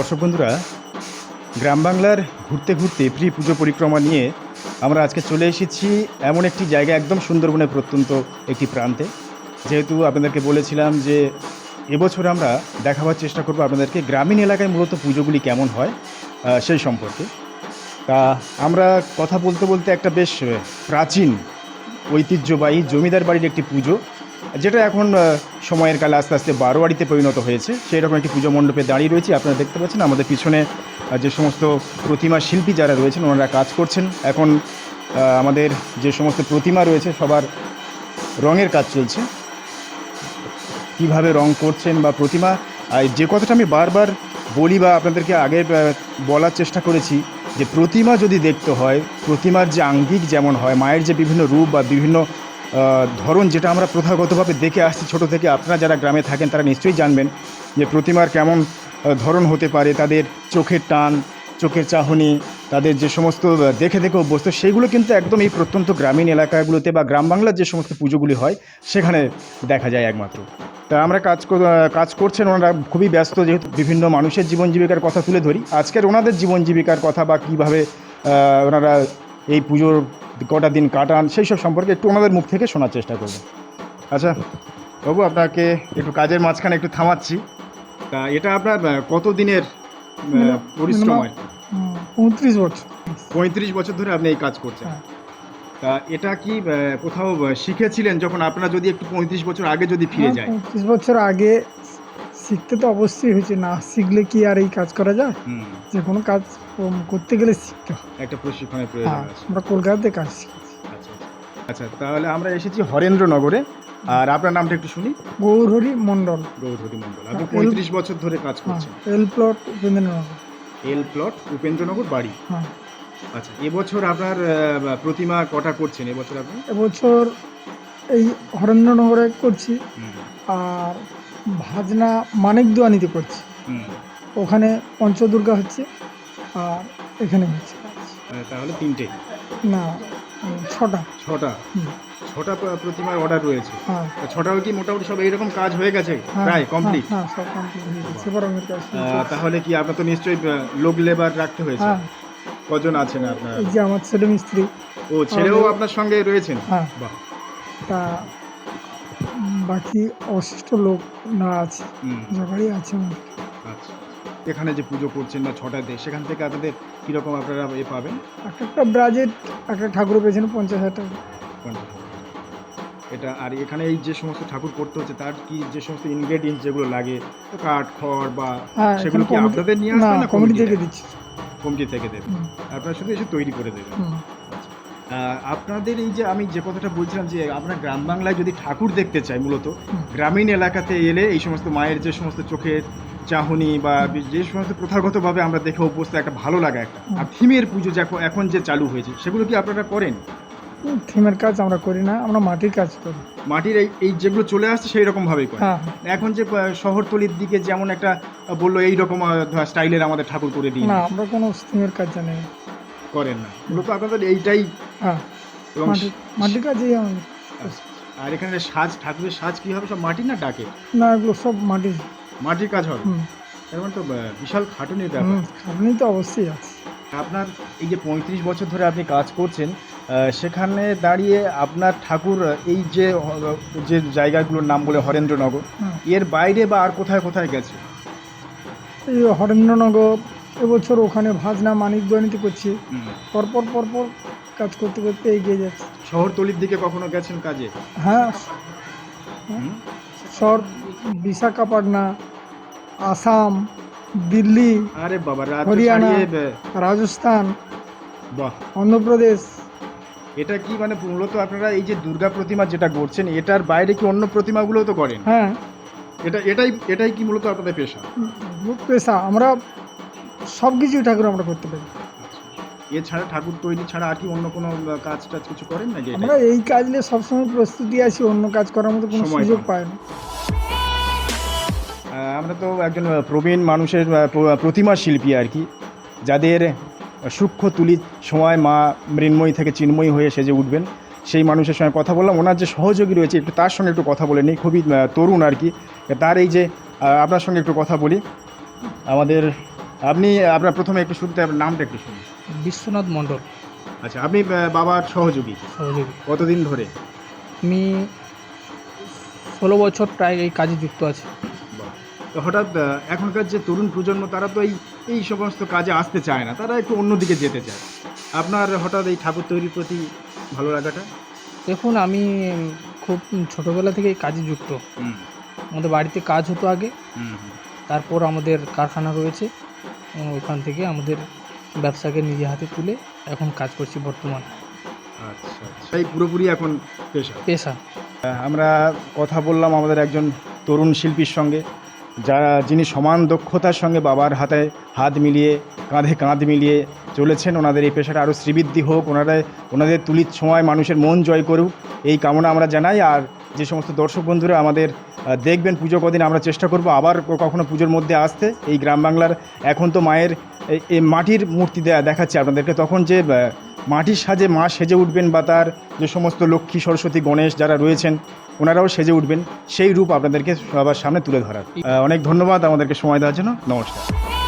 দর্শক বন্ধুরা, গ্রাম বাংলার ঘুরতে ঘুরতে প্রি পুজো পরিক্রমা নিয়ে আমরা আজকে চলে এসেছি এমন একটি জায়গা একদম সুন্দরবনের প্রত্যন্ত একটি প্রান্তে। যেহেতু আপনাদেরকে বলেছিলাম যে এবছর আমরা দেখাবার চেষ্টা করব আপনাদেরকে গ্রামীণ এলাকায় মূলত পুজোগুলি কেমন হয় সেই সম্পর্কে। তা আমরা কথা বলতে বলতে একটা বেশ প্রাচীন, ঐতিহ্যবাহী জমিদার বাড়ির একটি পুজো যেটা এখন সময়ের কালে আস্তে আস্তে বারোয়ারিতে পরিণত হয়েছে সেই রকম একটি পুজো মণ্ডপে দাঁড়িয়ে রয়েছে, আপনারা দেখতে পাচ্ছেন আমাদের পিছনে যে সমস্ত প্রতিমা শিল্পী যারা রয়েছেন, ওনারা কাজ করছেন। এখন আমাদের যে সমস্ত প্রতিমা রয়েছে, সবার রঙের কাজ চলছে। কীভাবে রং করছেন বা প্রতিমা যে কথাটা আমি বারবার বলি বা আপনাদেরকে আগে বলার চেষ্টা করেছি, যে প্রতিমা যদি দেখতে হয়, প্রতিমার যে আঙ্গিক যেমন হয়, মায়ের যে বিভিন্ন রূপ বা বিভিন্ন ধরন যেটা আমরা প্রথাগতভাবে দেখে আসছি ছোট থেকে, আপনারা যারা গ্রামে থাকেন তারা নিশ্চয়ই জানবেন যে প্রতিমার কেমন ধরন হতে পারে, তাদের চোখের টান, চোখের চাহনি, তাদের যে সমস্ত দেখে দেখে অভ্যস্ত, সেগুলো কিন্তু একদম এই প্রত্যন্ত গ্রামীণ এলাকাগুলোতে বা গ্রাম বাংলার যে সমস্ত পুজোগুলি হয়, সেখানে দেখা যায় একমাত্র। তা আমরা কাজ কাজ করছেন, ওনারা খুবই ব্যস্ত, যেহেতু বিভিন্ন মানুষের জীবন জীবিকার কথা তুলে ধরি। আজকের ওনাদের জীবন জীবিকার কথা বা কীভাবে ওনারা এই পুজোর কটা দিন কাটান সেই সব সম্পর্কে একটু ওনাদের মুখ থেকে শোনার চেষ্টা করব আচ্ছা বাবু আপনাকে একটু কাজের মাঝখানে একটু থামাচ্ছি। তা এটা আপনার কত দিনের পরিশ্রম? হয় পঁয়ত্রিশ বছর। পঁয়ত্রিশ বছর ধরে আপনি এই কাজ করছেন। হ্যাঁ। তা এটা কি কোথাও শিখেছিলেন যখন আপনারা যদি একটু পঁয়ত্রিশ বছর আগে যদি ফিরে হ্যাঁ, যায় পঁয়ত্রিশ বছর আগে শিখতে তো অবশ্যই হয়েছে না শিখলে কি আর এই কাজ করা যায়? যে কোনো কাজ করতে গেলে শিখতে হয় একটা প্রশিক্ষণের প্রয়োজন হ্যাঁ আমরা কলকাতাতে কাজ শিখেছি। আচ্ছা আচ্ছা। তাহলে আমরা এসেছি হরেন্দ্রনগরে। আর আপনার নামটা একটু শুনি? গৌরহরি মণ্ডল। গৌরহরি মণ্ডল। আপনি হ্যাঁ, পঁয়ত্রিশ বছর ধরে কাজ হ্যাঁ করছেন। এল প্লট উপেন্দ্রনগর। এল প্লট উপেন্দ্রনগর বাড়ি? আচ্ছা এবছর আপনার প্রতিমা কটা করছেন এবছর আপনি? এবছর এই হরেন্দ্রনগরে করছি। আর ভাজনা মানিক দোয়ানিতে করছি। ওখানে পঞ্চদুর্গা হচ্ছে আর এখানে হচ্ছে। তাহলে তিনটে? না ছটা। ছটা? ছটা প্র- প্রতিমার অর্ডার রয়েছে। হ্যাঁ। তা ছটাও কি মোটামুটি সব এইরকম কাজ হয়ে গেছে? হ্যাঁ, প্রায় কমপ্লিট হ্যাঁ সব কমপ্লিট। তাহলে কি আপনার তো নিশ্চয়ই লোক লেবার রাখতে হয়েছে। হ্যাঁ। কজন আছেন আপনার? যে আমার ছেলে মিস্ত্রি। ও ছেলেও আপনার সঙ্গে রয়েছেন? বাহ। তা বাকি অবশিষ্ট লোক না আছে হুম, আছে আচ্ছা। এখানে যে পুজো করছেন না ছটাতে সেখান থেকে আপনাদের কীরকম আপনারা এ পাবেন? এক একটা ব্রাজেট একটা ঠাকুরের পেছনে পঞ্চাশ হাজার টাকা। এটা আর এখানে এই যে সমস্ত ঠাকুর করতে হচ্ছে তার কি যে সমস্ত ইনগ্রেডিয়েন্টস যেগুলো লাগে কাঠ খড় বা হ্যাঁ সেগুলো কি আপনাদের নিয়ে আসবেন না কমিটি থেকে দিচ্ছি। কমিটি থেকে দেবেন। আপনারা শুধু এসে তৈরি করে দেবেন। আপনাদের এই যে আমি যে কথাটা বলছিলাম যে আপনার গ্রাম বাংলায় যদি ঠাকুর দেখতে চাই মূলত গ্রামীণ এলাকাতে এলে এই সমস্ত মায়ের যে সমস্ত চোখের চাহনি বা যে সমস্ত প্রথাগতভাবে আমরা দেখে অভ্যস্ত একটা ভালো লাগা একটা। আর থিমের পুজো যখন এখন যে চালু হয়েছে সেগুলো কি আপনারা করেন? থিমের কাজ আমরা করি না আমরা মাটির কাজ করি। মাটির এই এই যেগুলো চলে আসছে সেই রকম ভাবেই করেন। হ্যাঁ। এখন যে শহরতলির দিকে যেমন একটা বলল এই রকম স্টাইলের আমাদের ঠাকুর করে দিই না আমরা কোনো থিমের কাজ জানি করেন না। মূলত আপনাদের এইটাই হ্যাঁ। মাটির মাটির আমাদের আচ্ছা। আর এখানে সাজ ঠাকুরের সাজ কি হবে? সব মাটির না ডাকে? না এগুলো সব মাটির। মাটির কাজ হবে? তার মানে তো বিশাল খাটুনির ব্যাপার। হুম তো অবশ্যই আছে। আপনার এই যে পঁয়ত্রিশ বছর ধরে আপনি কাজ করছেন সেখানে দাঁড়িয়ে আপনার ঠাকুর এই যে যে জায়গাগুলোর নাম বলে হরেন্দ্রনগর এর বাইরে বা আর কোথায় কোথায় গেছে? এই হরেন্দ্রনগর এবছর ওখানে ভাজনা মানিক দোয়ানিতে করছি পরপর পরপর কাজ করতে করতে এগিয়ে যাচ্ছে। শহরতলির দিকে কখনো গেছেন কাজে? হ্যাঁ? সর বিশাখাপাটনা আসাম দিল্লি আরে বাবা হরিয়ানা। রাজস্থান বাহ। অন্ধ্রপ্রদেশ। এটা কি মানে মূলত আপনারা এই যে দুর্গা প্রতিমা যেটা করছেন এটার বাইরে কি অন্য প্রতিমাগুলোও তো করেন? হ্যাঁ। এটা এটাই এটাই কি মূলত আপনাদের পেশা? পেশা। আমরা সব কিছুই ঠাকুর আমরা করতে পারি। এছাড়া ঠাকুর তৈরি ছাড়া আর কি অন্য কোনো কাজ টাজ কিছু করেন এটাই? আমরা এই কাজ নিয়ে সবসময় প্রস্তুতি আছি অন্য কাজ করার মতো কোনো সুযোগ। পাই না আমরা তো একজন প্রবীণ মানুষের প্রতিমা শিল্পী আর কি যাদের সূক্ষ্ম তুলির সময় মা মৃন্ময়ী থেকে চিন্ময়ী হয়ে সেজে উঠবেন সেই মানুষের সঙ্গে কথা বললাম ওনার যে সহযোগী রয়েছে একটু তার সঙ্গে একটু কথা বলে নিই খুবই তরুণ আর কি তার এই যে আপনার সঙ্গে একটু কথা বলি আমাদের আপনি আপনার প্রথমে একটু শুরুতে আপনার নামটা একটু শুনুন। বিশ্বনাথ মণ্ডল। আচ্ছা আপনি আহ, বাবার সহযোগী। সহযোগী। কতদিন ধরে? আমি ষোলো বছর প্রায় এই কাজে যুক্ত আছি। বাহ। তো হঠাৎ আহ, এখনকার যে তরুণ প্রজন্ম তারা তো এই এই সমস্ত কাজে আসতে চায় না তারা একটু অন্যদিকে যেতে চায়। আপনার হঠাৎ এই ঠাকুর তৈরির প্রতি ভালো লাগাটা? দেখুন আমি খুব ছোটোবেলা থেকে এই কাজে যুক্ত। হুম। আমাদের বাড়িতে কাজ হতো আগে। হুম হুম। তারপর আমাদের কারখানা রয়েছে। এবং ওইখান থেকে আমাদের ব্যবসাকে নিজে হাতে তুলে এখন কাজ করছি বর্তমান। আচ্ছা আচ্ছা। এই পুরোপুরি এখন পেশা? পেশা। আমরা কথা বললাম আমাদের একজন তরুণ শিল্পীর সঙ্গে যারা যিনি সমান দক্ষতার সঙ্গে বাবার হাতে হাত মিলিয়ে কাঁধে কাঁধ মিলিয়ে চলেছেন ওনাদের এই পেশাটা আরও শ্রীবৃদ্ধি হোক ওনারা ওনাদের তুলির ছোঁয়ায় মানুষের মন জয় করুক এই কামনা আমরা জানাই। আর যে সমস্ত দর্শক বন্ধুরা আমাদের দেখবেন পুজো কদিন আমরা চেষ্টা করব আবার কখনো পুজোর মধ্যে আসতে। এই গ্রাম বাংলার এখন তো মায়ের এই- মাটির মূর্তি দেখাচ্ছে আপনাদেরকে। তখন যে মাটির সাজে মা সেজে উঠবেন বা তার যে সমস্ত লক্ষ্মী, সরস্বতী, গণেশ যারা রয়েছেন, ওনারাও সেজে উঠবেন। সেই রূপ আপনাদেরকে সবার সামনে তুলে ধরার। অনেক ধন্যবাদ আমাদেরকে সময় দেওয়ার জন্য। নমস্কার।